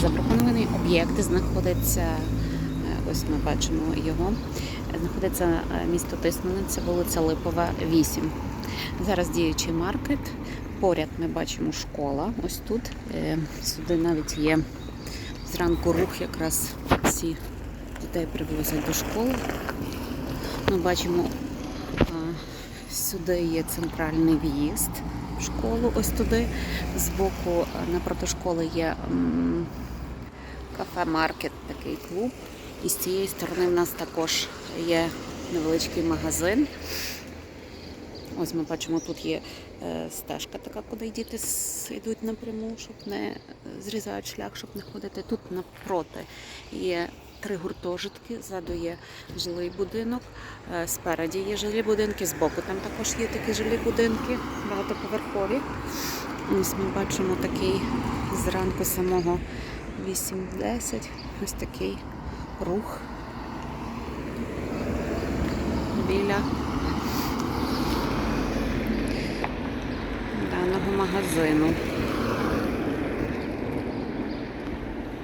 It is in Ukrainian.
Запропонований об'єкт знаходиться, е, ось ми бачимо його, знаходиться е, місто Тисмениця, вулиця Липова, 8. Зараз діючий маркет. Поряд ми бачимо школа. Ось тут. Е, Сюди навіть є зранку рух, якраз всі дітей привозять до школи. Ми бачимо, сюди є центральний в'їзд школу, ось туди. Збоку е, напроти школи є кафе-маркет, такий клуб. І з цієї сторони в нас також є невеличкий магазин. Ось ми бачимо, тут є е, стежка така, куди діти йдуть напряму, щоб не е, зрізають шлях, щоб не ходити. Тут навпроти є три гуртожитки, ззаду є жилий будинок, е, спереді є жилі будинки, збоку там також є такі жилі будинки, багатоповерхові. Ось ми бачимо такий зранку самого 8-10, ось такий рух біля даного магазину.